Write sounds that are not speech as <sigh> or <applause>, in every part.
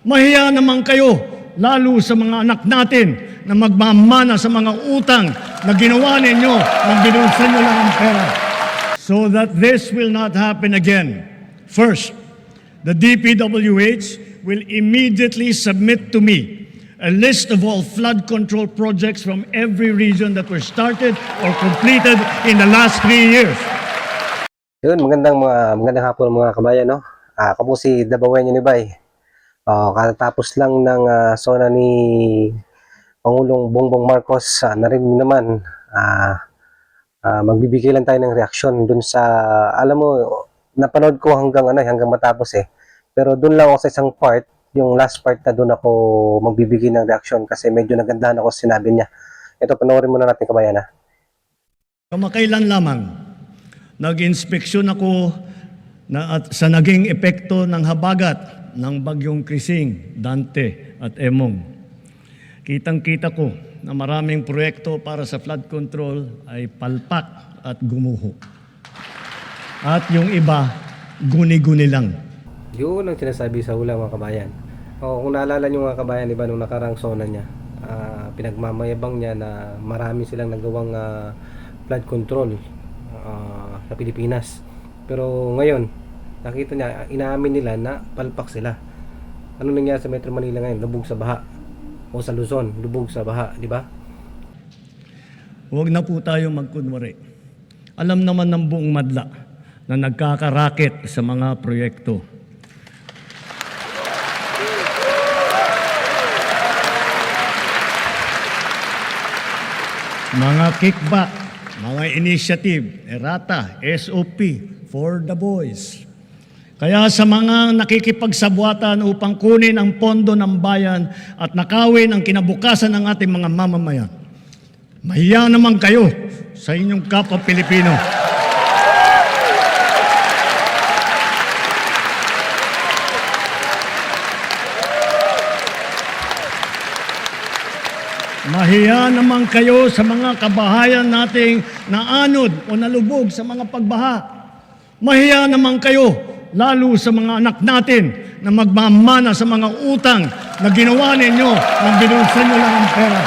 Mahiya naman kayo, lalo sa mga anak natin na magmamana sa mga utang na ginawa ninyo nang binulsan nyo lang ang pera. So that this will not happen again. First, the DPWH will immediately submit to me a list of all flood control projects from every region that were started or completed in the last three years. Yun, magandang mga magandang hapon mga kabayan, no? Ah, ako si Dabawen Yunibay. Ah, katapos lang ng ah, sona ni Pangulong Bongbong Marcos, uh, narinig naman, ah, ah, magbibigay lang tayo ng reaksyon dun sa, alam mo, napanood ko hanggang ano, eh, hanggang matapos eh. Pero dun lang ako sa isang part, yung last part na dun ako magbibigay ng reaksyon kasi medyo nagandahan ako sinabi niya. Ito, panoorin muna natin kabayan ha. Kamakailan lamang, nag-inspeksyon ako na at sa naging epekto ng habagat ng bagyong Krising, Dante at Emong. Kitang-kita ko na maraming proyekto para sa flood control ay palpak at gumuho. At yung iba, guni-guni lang. Yun ang sinasabi sa hula mga kabayan. O kung naalala nyo mga kabayan, iba nung nakarang sona niya, ah, pinagmamayabang niya na marami silang nagawang ah, flood control ah, sa Pilipinas. Pero ngayon, nakita niya, inaamin nila na palpak sila. Ano nangyari sa Metro Manila ngayon? Lubog sa baha. O sa Luzon, lubog sa baha, di ba? Huwag na po tayo magkunwari. Alam naman ng buong madla na nagkakaraket sa mga proyekto. Mga kickback, mga initiative, errata, SOP, for the boys. Kaya sa mga nakikipagsabwatan upang kunin ang pondo ng bayan at nakawin ang kinabukasan ng ating mga mamamayan, mahiya naman kayo sa inyong kapwa Pilipino. Mahiya naman kayo sa mga kabahayan nating naanod o nalubog sa mga pagbaha. Mahiya naman kayo lalo sa mga anak natin na magmamana sa mga utang na ginawa ninyo nang binulsan nyo lang ang pera.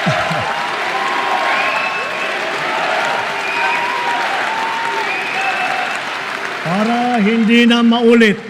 <laughs> para hindi na maulit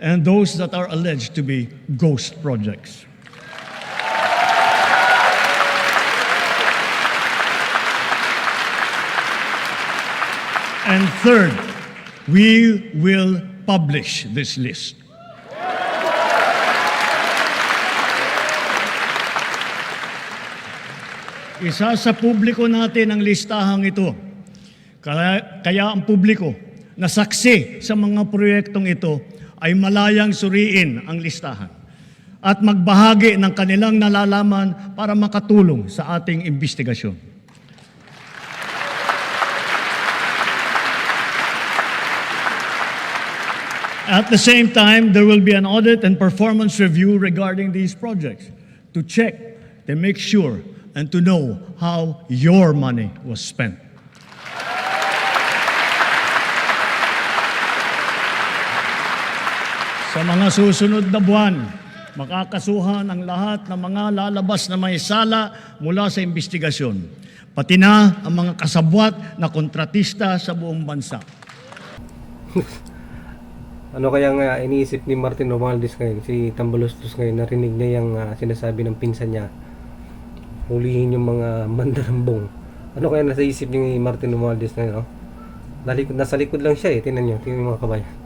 and those that are alleged to be ghost projects. And third, we will publish this list. Isa sa publiko natin ang listahang ito. Kaya, kaya ang publiko na saksi sa mga proyektong ito ay malayang suriin ang listahan at magbahagi ng kanilang nalalaman para makatulong sa ating investigasyon. At the same time, there will be an audit and performance review regarding these projects to check, to make sure, and to know how your money was spent. Sa mga susunod na buwan, makakasuhan ang lahat ng mga lalabas na may sala mula sa investigasyon, pati na ang mga kasabwat na kontratista sa buong bansa. <laughs> Ano kaya nga iniisip ni Martin Romualdez ngayon, si Tambalostos ngayon, narinig niya yung ah, sinasabi ng pinsan niya, hulihin yung mga <laughs> mandarambong. Ano kaya nasa isip ni Martin Romualdez ngayon, no? Nalikod, nasa likod lang siya eh, tinan nyo, tingnan nyo mga kabayan.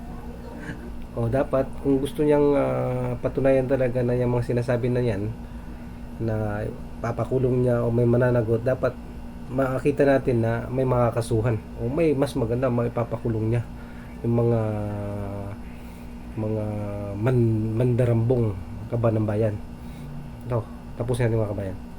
O dapat, kung gusto niyang ah, patunayan talaga na yung mga sinasabi na yan, na papakulong niya o may mananagot, dapat makakita natin na may makakasuhan o may mas maganda maipapakulong niya yung mga mga man, mandarambong kaba ng bayan. Ito, tapos natin mga kabayan.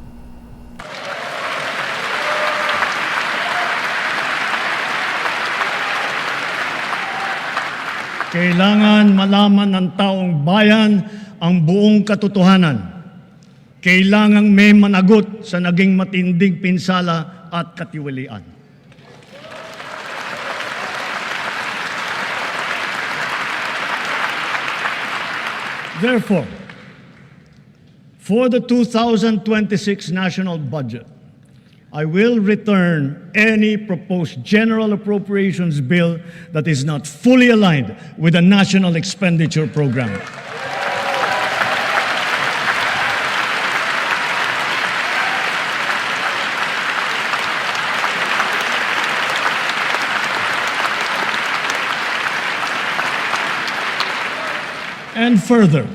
Kailangan malaman ng taong bayan ang buong katotohanan. Kailangang may managot sa naging matinding pinsala at katiwalian. Therefore, for the 2026 national budget, I will return any proposed general appropriations bill that is not fully aligned with the national expenditure program. And further,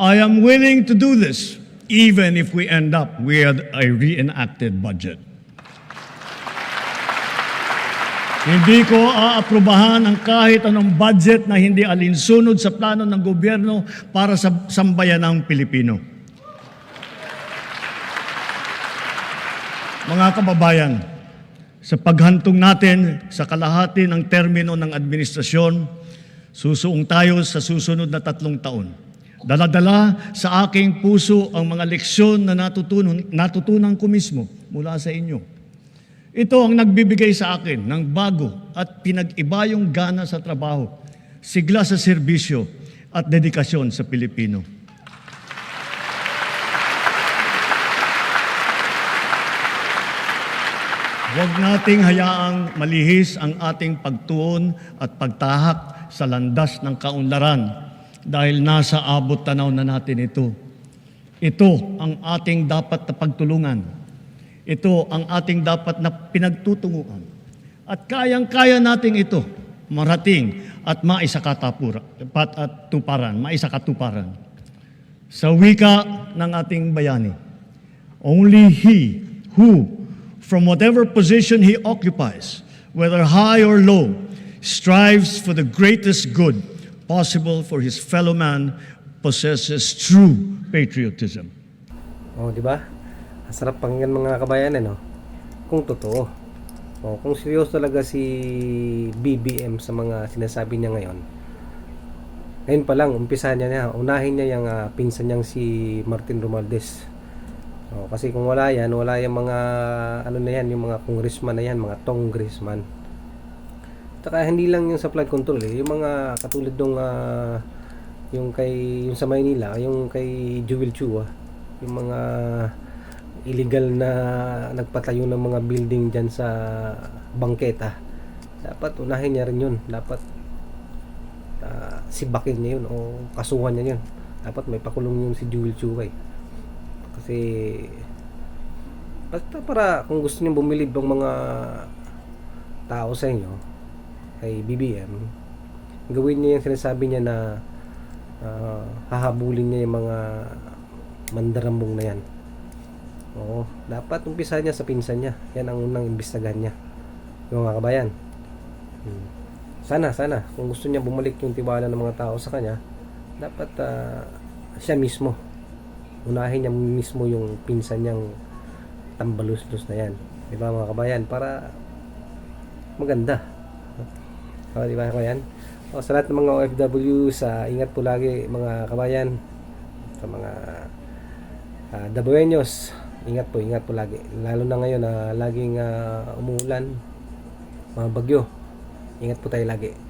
I am willing to do this even if we end up with a reenacted budget. Hindi ko aaprubahan ang kahit anong budget na hindi alinsunod sa plano ng gobyerno para sa sambayanang Pilipino. Mga kababayan, sa paghantong natin sa kalahati ng termino ng administrasyon, susuong tayo sa susunod na tatlong taon. Daladala sa aking puso ang mga leksyon na natutunan, natutunan ko mismo mula sa inyo. Ito ang nagbibigay sa akin ng bago at pinag-iba yung gana sa trabaho, sigla sa serbisyo at dedikasyon sa Pilipino. Huwag nating hayaang malihis ang ating pagtuon at pagtahak sa landas ng kaunlaran dahil nasa abot tanaw na natin ito. Ito ang ating dapat na pagtulungan. Ito ang ating dapat na pinagtutunguhan. At kayang-kaya nating ito marating at maisakatapura pat at tuparan, maisakatuparan. Sa wika ng ating bayani, only he who, from whatever position he occupies, whether high or low, strives for the greatest good possible for his fellow man, possesses true patriotism. Oh, di ba? Ang sarap pakinggan mga kabayan eh, no? Kung totoo. Oh, kung seryoso talaga si BBM sa mga sinasabi niya ngayon. Ngayon pa lang, umpisa niya na, unahin niya yung ah, pinsan niyang si Martin Romualdez. Oh, kasi kung wala yan, wala yung mga, ano na yan, yung mga congressman na yan, mga congressman. Taka hindi lang yung sa flood control eh, yung mga katulad nung ah, yung kay yung sa Maynila, yung kay Jewel Chua, yung mga illegal na nagpatayo ng mga building diyan sa bangketa. Dapat unahin niya rin 'yun. Dapat ah, sibakin niya 'yun o kasuhan niya 'yun. Dapat may pakulong yung si Jewel Chua eh. Kasi basta para kung gusto niyo bumilib ng mga tao sa inyo kay BBM gawin niya yung sinasabi niya na ah, hahabulin niya yung mga mandarambong na yan. Oo dapat umpisa niya sa pinsan niya. Yan ang unang imbestigahan niya. Yung mga kabayan. Hmm. sana sana. Kung gusto niya bumalik yung tiwala ng mga tao sa kanya dapat ah, siya mismo. Unahin niya mismo yung pinsan niyang tambalus-lus na yan. Di ba mga kabayan? Para maganda o, di ba kabayan o, sa lahat ng mga OFW sa ingat po lagi mga kabayan sa mga uh, Dabueños ingat po ingat po lagi. Lalo na ngayon na laging ah, umuulan mga bagyo ingat po tayo lagi